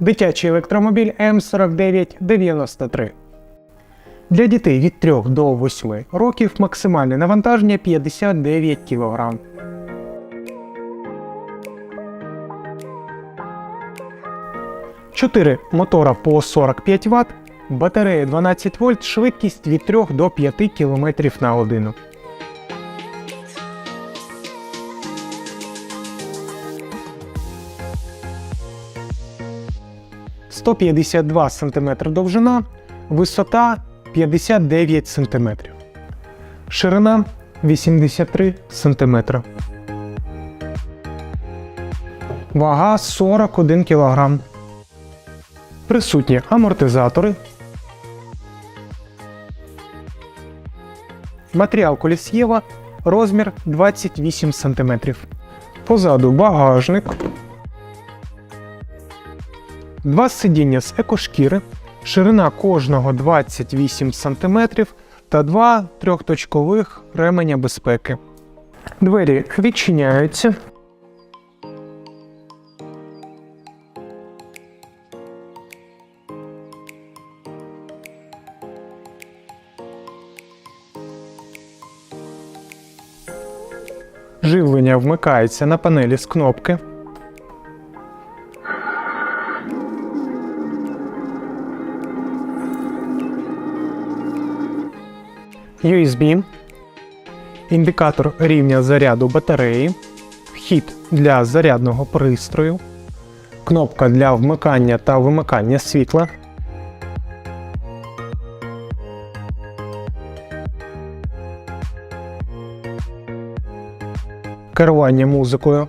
дитячий електромобіль М4993. Для дітей від 3 до 8 років максимальне навантаження 59 кг. Чотири мотора по 45 Вт, батарея 12 вольт, швидкість від 3 до 5 км на годину. – 152 см довжина, висота 59 см, ширина 83 см. Вага 41 кг. Присутні амортизатори. Матеріал колісєва розмір 28 см. Позаду багажник. Два сидіння з екошкіри, ширина кожного 28 см та два трьохточкових ременя безпеки. Двері відчиняються. Живлення вмикається на панелі з кнопки. USB, індикатор рівня заряду батареї, вхід для зарядного пристрою, кнопка для вмикання та вимикання світла. Керування музикою,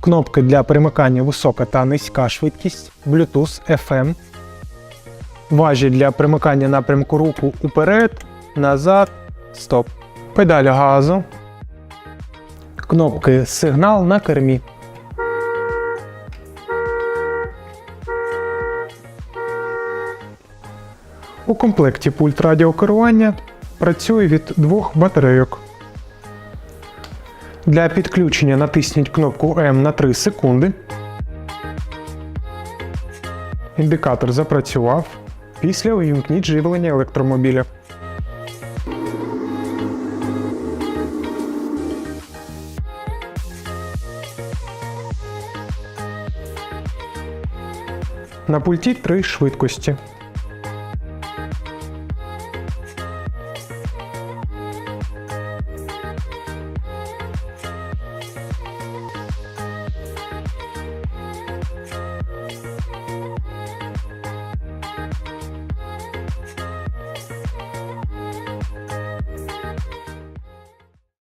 кнопки для перемикання висока та низька швидкість, Bluetooth FM, важі для примикання напрямку руху уперед, назад, стоп. Педаль газу. Кнопки сигнал на кермі. У комплекті пульт радіокерування працює від двох батарейок. Для підключення натисніть кнопку М на 3 секунди. Індикатор запрацював. Після увімкніть живлення електромобіля. На пульті три швидкості.